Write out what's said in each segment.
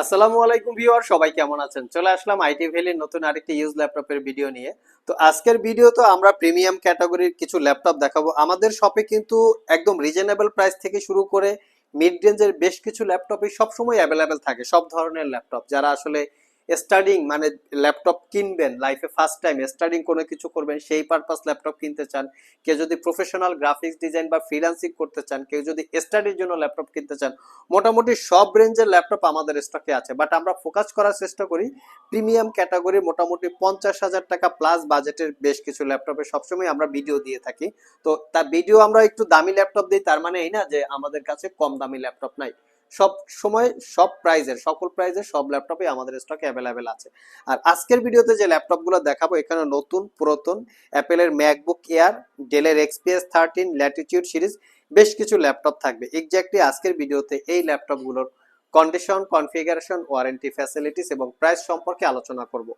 আসসালামু আলাইকুম ভিউয়ার, সবাই কেমন আছেন? চলে আসলাম আইটি ভ্যালির নতুন আরেকটি ইউজ ল্যাপটপের ভিডিও নিয়ে। তো আজকের ভিডিও তো আমরা প্রিমিয়াম ক্যাটাগরির কিছু ল্যাপটপ দেখাবো। আমাদের শপে কিন্তু একদম রিজনেবল প্রাইস থেকে শুরু করে মিড রেঞ্জের বেশ কিছু ল্যাপটপই সবসময় অ্যাভেলেবেল থাকে, সব ধরনের ল্যাপটপ। যারা আসলে স্টাডিং মানে ল্যাপটপ কিনবেন লাইফে ফার্স্ট টাইম স্টাডিং কোনো কিছু করবেন, সেই পারপাস ল্যাপটপ কিনতে চান। কেউ যদি প্রফেশনাল গ্রাফিক্স ডিজাইন বা ফ্রিল্যান্সিং করতে চান, কেউ যদি স্টাডির জন্য ল্যাপটপ কিনতে চান, মোটামুটি সব রেঞ্জের ল্যাপটপ আমাদের স্টকে আছে। বাট আমরা ফোকাস করার চেষ্টা করি প্রিমিয়াম ক্যাটাগরি মোটামুটি পঞ্চাশ হাজার টাকা প্লাস বাজেটের বেশ কিছু ল্যাপটপে সবসময় আমরা ভিডিও দিয়ে থাকি। তো তার ভিডিও আমরা একটু দামি ল্যাপটপ দিই, তার মানে এই না যে আমাদের কাছে কম দামি ল্যাপটপ নাই। সব সময় সব প্রাইজের সকল প্রাইজের সব ল্যাপটপই আমাদের স্টকে অ্যাভেলেবেল আছে। আর আজকের ভিডিওতে যে ল্যাপটপগুলো দেখাবো, এখানে নতুন, পুরাতন অ্যাপেলের ম্যাকবুক এয়ার ডেলের এক্সপিএস থার্টিন ল্যাটিটিউড সিরিজ বেশ কিছু ল্যাপটপ থাকবে। এক্স্যাক্টলি আজকের ভিডিওতে এই ল্যাপটপগুলোর কন্ডিশন কনফিগারেশন ওয়ারেন্টি ফ্যাসিলিটিস এবং প্রাইস সম্পর্কে আলোচনা করব।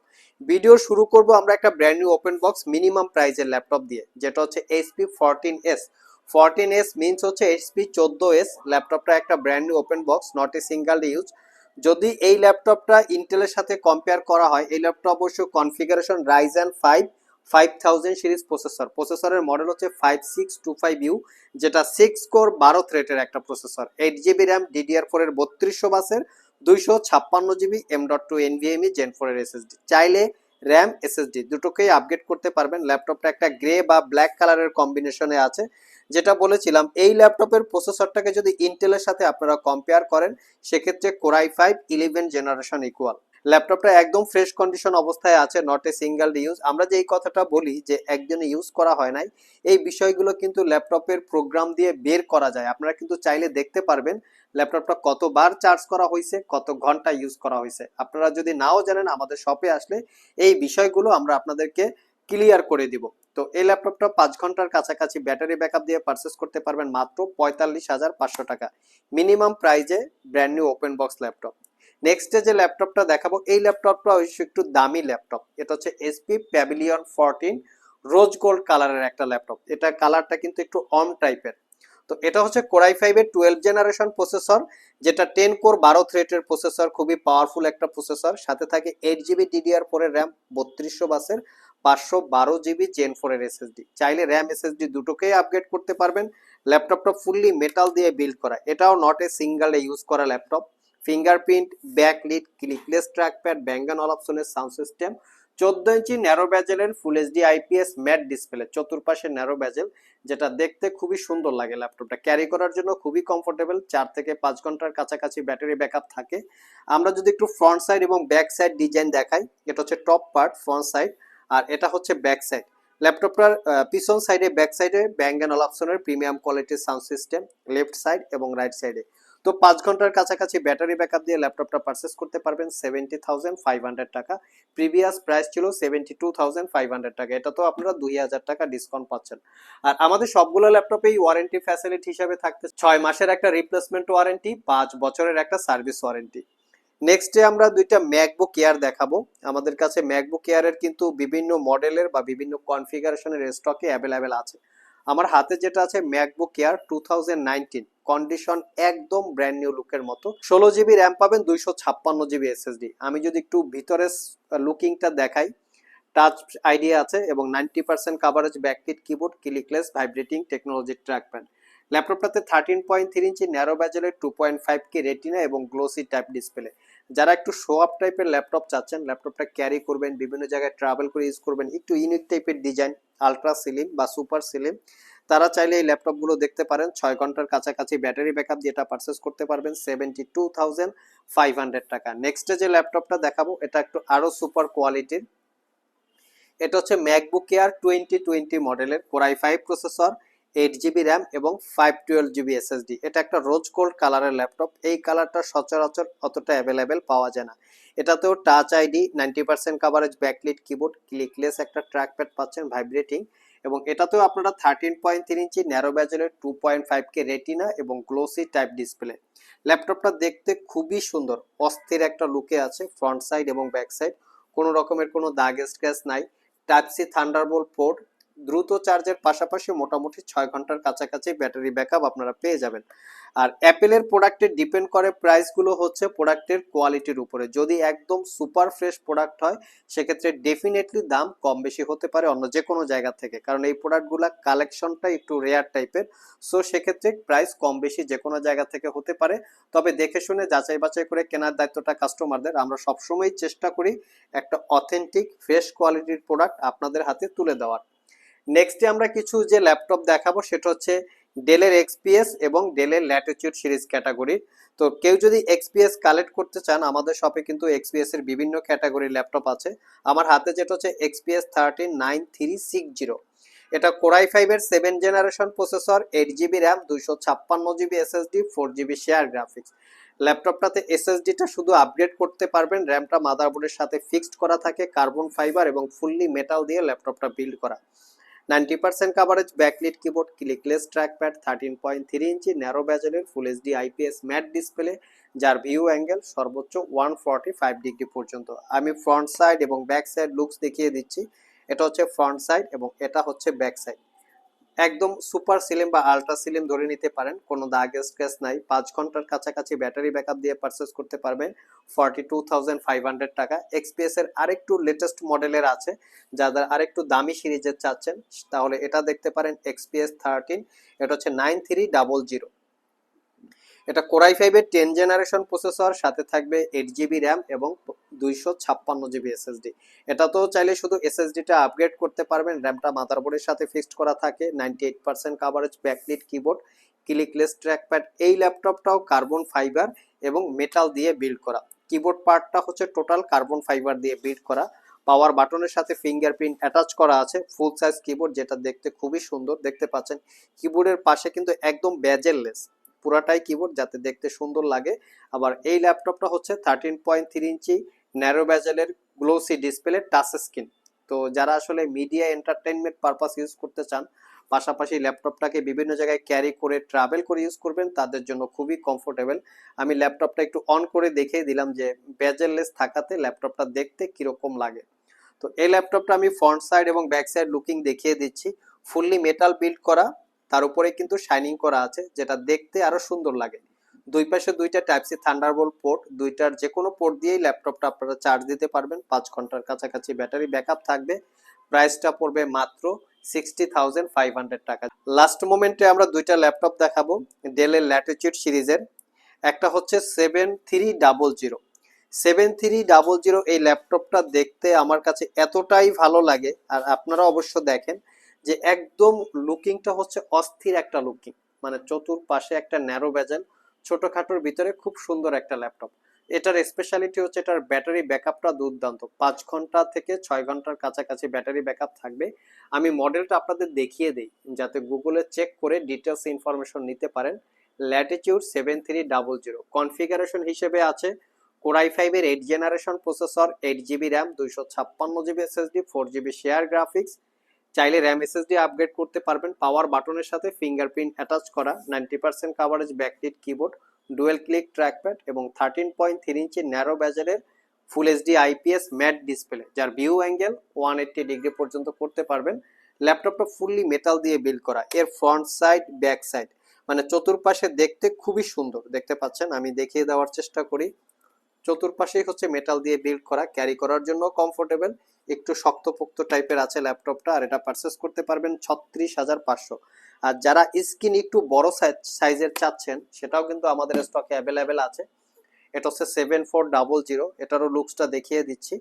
ভিডিও শুরু করব আমরা একটা brand new open box minimum প্রাইজের ল্যাপটপ দিয়ে, যেটা হচ্ছে HP fourteen S fourteen S means হচ্ছে এইচপি চোদ্দ এস ল্যাপটপটা একটা brand open box not a single use যদি এই ল্যাপটপটা ইন্টেলের সাথে কম্পেয়ার করা হয়, এই ল্যাপটপ অবশ্য configuration Ryzen five five thousand series processor প্রসেসরের মডেল হচ্ছে five six two five U যেটা সিক্স কোর বারো থ্রেটের একটা processor eight GB RAM DDR four এর বত্রিশশো বাসের দুইশো ছাপ্পান্ন GB M dot two NVMe gen four এর এসএসডি চাইলে র্যাম, এসএসডি দুটোকেই আপগ্রেড করতে পারবেন। ল্যাপটপটা একটা গ্রে বা ব্ল্যাক কালারের কম্বিনেশনে আছে। যেটা বলেছিলাম, এই ল্যাপটপের প্রসেসরটাকে যদি ইন্টেলের সাথে আপনারা কম্পেয়ার করেন, সেক্ষেত্রে core i five eleven generation equal ল্যাপটপটা একদম ফ্রেশ কন্ডিশন অবস্থায় আছে নট এ সিঙ্গেল ইউজ আমরা যে এই কথাটা বলি যে একজনে ইউজ করা হয় নাই, এই বিষয়গুলো কিন্তু ল্যাপটপের প্রোগ্রাম দিয়ে বের করা যায়। আপনারা কিন্তু চাইলে দেখতে পারবেন ল্যাপটপটা কতবার চার্জ করা হয়েছে, কত ঘণ্টা ইউজ করা হয়েছে। আপনারা যদি নাও জানেন, আমাদের শপে আসলে এই বিষয়গুলো আমরা আপনাদেরকে ক্লিয়ার করে দিব। তো এই ল্যাপটপটা পাঁচ ঘণ্টার কাছাকাছি ব্যাটারি ব্যাকআপ দিয়ে পারচেস করতে পারবেন মাত্র পঁয়তাল্লিশ হাজার পাঁচশো টাকা। মিনিমাম প্রাইজে brand new open box laptop. Next যে ল্যাপটপটা দেখাবো, এই ল্যাপটপটা অবশ্যই একটু দামি ল্যাপটপ। এটা হচ্ছে HP Pavilion fourteen rose gold কালারের একটা ল্যাপটপ। এটা কালারটা কিন্তু একটু অন টাইপের তো এটা হচ্ছে কোরাই ফাইভের টুয়েলভ জেনারেশন প্রসেসর যেটা টেন কোর বারো থ্রেটের প্রসেসর খুবই পাওয়ারফুল একটা প্রসেসর সাথে থাকে এইট জিবি ডিডিআর ফোরের র্যাম বত্রিশশো বাসের পাঁচশো বারো জিবি জেন ফোরের এসএসডি চাইলে র্যাম এসএসডি দুটোকেই আপগ্রেড করতে পারবেন। ল্যাপটপটা ফুললি মেটাল দিয়ে বিল্ড করা। এটাও নট এ সিঙ্গেল ইউজ করা laptop. Fingerprint, backlit, clickless trackpad, Bang and all অপশনের সাউন্ড সিস্টেম, চোদ্দ inch narrow ব্যাজেলের full HD IPS matte display, চতুর্পাশে ন্যারো ব্যাজেল, যেটা দেখতে খুবই সুন্দর লাগে ল্যাপটপটা। ক্যারি করার জন্য খুবই কমফোর্টেবল চার থেকে পাঁচ ঘণ্টার কাছাকাছি ব্যাটারি ব্যাকআপ থাকে। আমরা যদি একটু ফ্রন্ট সাইড এবং ব্যাক সাইড ডিজাইন দেখাই, এটা হচ্ছে টপ পার্ট ফ্রন্ট সাইড আর এটা হচ্ছে ব্যাক সাইড ল্যাপটপটার পিছন সাইডে ব্যাক সাইডে ব্যাঙ্গ অল অপশনের প্রিমিয়াম কোয়ালিটির সাউন্ড সিস্টেম লেফট সাইড এবং রাইট সাইডে তো পাঁচ ঘণ্টার কাছাকাছি ব্যাটারি ব্যাকআপ দিয়ে ল্যাপটপটা পারচেস করতে পারবেন সেভেন্টি থাউজেন্ড ফাইভ হান্ড্রেড টাকা। প্রিভিয়াস প্রাইস ছিল seventy two thousand five hundred টাকা। এটা তো আপনারা দুই হাজার টাকা ডিসকাউন্ট পাচ্ছেন। আর আমাদের সবগুলো ল্যাপটপেই ওয়ারেন্টি ফ্যাসিলিটি হিসাবে থাকতে ছয় মাসের একটা রিপ্লেসমেন্ট ওয়ারেন্টি পাঁচ বছরের একটা সার্ভিস ওয়ারেন্টি নেক্সটে আমরা দুইটা ম্যাকবুক এয়ার দেখাবো। আমাদের কাছে ম্যাকবুক এয়ারের কিন্তু বিভিন্ন মডেলের বা বিভিন্ন কনফিগারেশনের স্টকে অ্যাভেলেবেল আছে। আমার হাতে যেটা আছে MacBook Air two thousand nineteen condition একদম ব্র্যান্ড নিউ লুকের মতো। ষোলো জিবি র্যাম পাবেন, দুইশো ছাপ্পান্ন জিবি এসএসডি আমি যদি একটু ভিতরে লুকিংটা দেখাই টাচ আইডিয়া আছে এবং ninety percent coverage backlit keyboard clickless vibrating technology trackpad ল্যাপটপটাতে thirteen point three inch narrow ব্যাজেলের two point five K retina এবং গ্লোসি টাইপ ডিসপ্লে যারা একটু শো আপ টাইপের ল্যাপটপ চাচ্ছেন ল্যাপটপটা ক্যারি করবেন, বিভিন্ন জায়গায় ট্রাভেল করে ইউজ করবেন, একটু ইউনিক টাইপের ডিজাইন আলট্রা সিলিম বা সুপার সিলিম তারা চাইলে এই ল্যাপটপগুলো দেখতে পারেন। ছয় ঘণ্টার কাছাকাছি ব্যাটারি ব্যাকআপ যেটা পারচেস করতে পারবেন seventy two thousand five hundred টাকা নেক্সটে যে ল্যাপটপটা দেখাবো, এটা একটু আরও সুপার কোয়ালিটির এটা হচ্ছে ম্যাকবুক এয়ার টোয়েন্টি টোয়েন্টি মডেলের core i five processor eight GB RAM এবং ফাইভ টুয়েলভ জিবি এসএসডি এটা একটা রোজ গোল্ড কালারের ল্যাপটপ। এই কালারটা সচরাচর অতটা অ্যাভেলেবেল পাওয়া যায় না। এটাতেও touch ID ninety percent coverage backlit keyboard clickless একটা ট্র্যাকপ্যাড পাচ্ছেন ভাইব্রেটিং এবং এটাতেও আপনারা thirteen point three inch narrow ব্যাজেলের two point five K retina এবং গ্লোসি টাইপ ডিসপ্লে ল্যাপটপটা দেখতে খুবই সুন্দর, অস্থির একটা লুকে আছে ফ্রন্ট সাইড এবং ব্যাক সাইড কোনো রকমের কোনো দাগ স্ক্র্যাচ নাই। টাইপ সি থান্ডারবোল্ট পোর্ট দ্রুত চার্জের পাশাপাশি মোটামুটি ছয় ঘণ্টার কাছাকাছি ব্যাটারি ব্যাকআপ আপনারা পেয়ে যাবেন। আর অ্যাপেলের প্রোডাক্টের ডিপেন্ড করে প্রাইসগুলো হচ্ছে প্রোডাক্টের কোয়ালিটির উপরে। যদি একদম সুপার ফ্রেশ প্রোডাক্ট হয়, সেক্ষেত্রে ডেফিনেটলি দাম কম বেশি হতে পারে অন্য যে কোনো জায়গা থেকে। কারণ এই প্রোডাক্টগুলা কালেকশনটা একটু রেয়ার টাইপের। সো সেক্ষেত্রে প্রাইস কম বেশি যে কোনো জায়গা থেকে হতে পারে। তবে দেখে শুনে যাচাই বাছাই করে কেনার দায়িত্বটা কাস্টমারদের। আমরা সবসময় চেষ্টা করি একটা অথেন্টিক, ফ্রেশ কোয়ালিটির প্রোডাক্ট আপনাদের হাতে তুলে দেওয়ার। নেক্সটে আমরা কিছু যে ল্যাপটপ দেখাবো, সেটা হচ্ছে ডেলের এক্সপিএস এবং ডেলের ল্যাটিটিউড সিরিজ ক্যাটাগরির তো কেউ যদি এক্সপিএস কালেক্ট করতে চান, আমাদের শপে কিন্তু এক্সপিএস এর বিভিন্ন ক্যাটাগরির ল্যাপটপ আছে। আমার হাতে যেটা হচ্ছে XPS thirteen nine three six zero এটা কোরাই ফাইভের seven generation processor eight GB RAM দুইশো ছাপ্পান্ন GB SSD four GB share graphics ল্যাপটপটাতে এসএসডিটা শুধু আপগ্রেড করতে পারবেন র্যামটা মাদারবোর্ডের সাথে ফিক্সড করা থাকে কার্বন ফাইবার এবং ফুললি মেটাল দিয়ে ল্যাপটপটা বিল্ড করা। Ninety percent coverage backlit keyboard clickless trackpad thirteen point three inch narrow ব্যাজেলের full HD IPS matte display যার ভিউ অ্যাঙ্গেল সর্বোচ্চ ওয়ান ফর্টি ফাইভ ডিগ্রি পর্যন্ত। আমি ফ্রন্ট সাইড এবং ব্যাক সাইড লুকস দেখিয়ে দিচ্ছি। এটা হচ্ছে ফ্রন্ট সাইড এবং এটা হচ্ছে ব্যাক সাইড একদম সুপার সিলিম বা আলট্রা সিলিম ধরে নিতে পারেন। কোনো দাগ স্ক্র্যাচ নাই। পাঁচ ঘণ্টার কাছাকাছি ব্যাটারি ব্যাকআপ দিয়ে পারচেস করতে পারবেন। Forty two thousand five hundred টাকা। এক্সপিএস এর আরেকটু লেটেস্ট মডেলের আছে। যাদের আরেকটু দামি সিরিজের চাচ্ছেন, তাহলে এটা দেখতে পারেন এক্সপিএস থার্টিন এটা হচ্ছে নাইন থ্রি ডাবল জিরো এটা কোরাই ফাইভের টেন জেনারেশন প্রসেসর, সাথে থাকবে এইট জিবি র্যাম এবং দুইশো ছাপ্পান্ন জিবি এসএসডি এটা তো চাইলে শুধু এসএসডিটা আপগ্রেড করতে পারবেন র্যামটা মাদারবোর্ডের সাথে ফিক্সড করা থাকে ninety eight percent coverage backlit keyboard clickless trackpad এই ল্যাপটপটাও কার্বন ফাইবার এবং মেটাল দিয়ে বিল্ড করা। কিবোর্ড পার্টটা হচ্ছে টোটাল কার্বন ফাইবার দিয়ে বিল্ড করা। পাওয়ার বাটনের সাথে ফিঙ্গারপ্রিন্ট অ্যাটাচ করা আছে ফুল সাইজ কিবোর্ড যেটা দেখতে খুবই সুন্দর। দেখতে পাচ্ছেন কিবোর্ডের পাশে কিন্তু একদম ব্যাজেললেস পুরাটাই কিবোর্ড যাতে দেখতে সুন্দর লাগে। আবার এই ল্যাপটপটা হচ্ছে thirteen point three inch narrow ব্যাজেলের glossy display touch screen তো যারা আসলে মিডিয়া এন্টারটেনমেন্ট পারপাস ইউজ করতে চান, পাশাপাশি ল্যাপটপটাকে বিভিন্ন জায়গায় ক্যারি করে ট্রাভেল করে ইউজ করবেন, তাদের জন্য খুবই কমফোর্টেবল আমি ল্যাপটপটা একটু অন করে দেখিয়ে দিলাম যে ব্যাজেললেস থাকাতে ল্যাপটপটা দেখতে কীরকম লাগে। তো এই ল্যাপটপটা আমি ফ্রন্ট সাইড এবং ব্যাক সাইড লুকিং দেখিয়ে দিচ্ছি। ফুললি মেটাল বিল্ড করা। তার উপরে কিন্তু শাইনিং করা আছে, যেটা দেখতে আরও সুন্দর লাগে। দুই পাশে দুইটা টাইপ সি থান্ডারবোল্ট পোর্ট দুইটার যে কোনো পোর্ট দিয়েই ল্যাপটপটা আপনারা চার্জ দিতে পারবেন। পাঁচ ঘণ্টার কাছাকাছি ব্যাটারি ব্যাকআপ থাকবে। প্রাইসটা পড়বে মাত্র সিক্সটি থাউজেন্ড ফাইভ হান্ড্রেড টাকা। লাস্ট মোমেন্টে আমরা দুইটা ল্যাপটপ দেখাবো ডেলের ল্যাটিচিউড সিরিজের। একটা হচ্ছে seven three double zero seven three double zero এই ল্যাপটপটা দেখতে আমার কাছে এতটাই ভালো লাগে, আর আপনারা অবশ্য দেখেন যে একদম লুকিংটা হচ্ছে অস্থির একটা লুকিং। মানে চতুর্পাশে একটা ন্যারো ব্যাজেল ছোটখাটোর ভিতরে খুব সুন্দর একটা ল্যাপটপ এটার স্পেশালিটি হচ্ছে এটার ব্যাটারি ব্যাকআপটা দুর্দান্ত। পাঁচ ঘণ্টা থেকে ছয় ঘণ্টার কাছাকাছি ব্যাটারি ব্যাকআপ থাকবে। আমি মডেলটা আপনাদের দেখিয়ে দিই, যাতে গুগলে চেক করে ডিটেলস ইনফরমেশন নিতে পারেন। Latitude seven three double zero configuration হিসেবে আছে কোরাই ফাইভের eight generation processor eight GB RAM দুইশো ছাপ্পান্ন GB SSD four GB share graphics চাইলে র্যাম এস এসএসডি আপগ্রেড করতে পারবেন। পাওয়ার বাটনের সাথে ফিঙ্গারপ্রিন্ট অ্যাটাচ করা ninety percent coverage backlit keyboard dual click trackpad এবং thirteen point three inch narrow ব্যাজেলের full HD IPS matte display যার view angle one eighty degree পর্যন্ত করতে পারবেন। ল্যাপটপটা ফুললি মেটাল দিয়ে বিল্ড করা, এর ফ্রন্ট সাইড ব্যাক সাইড মানে চতুর্পাশে দেখতে খুবই সুন্দর। দেখতে পাচ্ছেন? আমি দেখিয়ে দেওয়ার চেষ্টা করি। চতুর্পাশেই হচ্ছে মেটাল দিয়ে বিল্ড করা ক্যারি করার জন্য কমফোর্টেবল একটু শক্তপোক্ত টাইপের আছে ল্যাপটপটা আর এটা পারচেস করতে পারবেন ছত্রিশ হাজার পাঁচশো। আর যারা স্ক্রিন একটু বড় সাইজের চাচ্ছেন, সেটাও কিন্তু আমাদের স্টকে অ্যাভেলেবেল আছে। এটা হচ্ছে সেভেন ফোর ডাবল জিরো এটারও লুকসটা দেখিয়ে দিচ্ছি।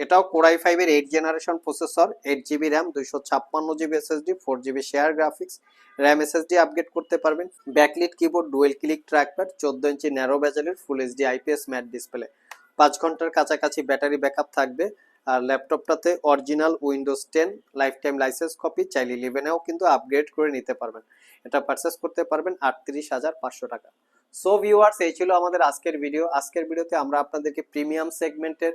এটাও কোরাই ফাইভের eight generation processor eight GB RAM দুইশো ছাপ্পান্ন GB SSD four GB share graphics RAM SSD upgrade করতে পারবেন। Backlit keyboard dual click trackpad চোদ্দ inch narrow ব্যাজেলের full HD IPS matte display পাঁচ ঘণ্টার কাছাকাছি ব্যাটারি ব্যাকআপ থাকবে। আর ল্যাপটপটাতে original Windows ten lifetime licence copy চাইলে ইলেভেনেও কিন্তু আপগ্রেড করে নিতে পারবেন। এটা পারচেস করতে পারবেন আটত্রিশ হাজার পাঁচশো টাকা। সো ভিউয়ার্স এই ছিল আমাদের আজকের ভিডিও আজকের ভিডিওতে আমরা আপনাদেরকে প্রিমিয়াম সেগমেন্টের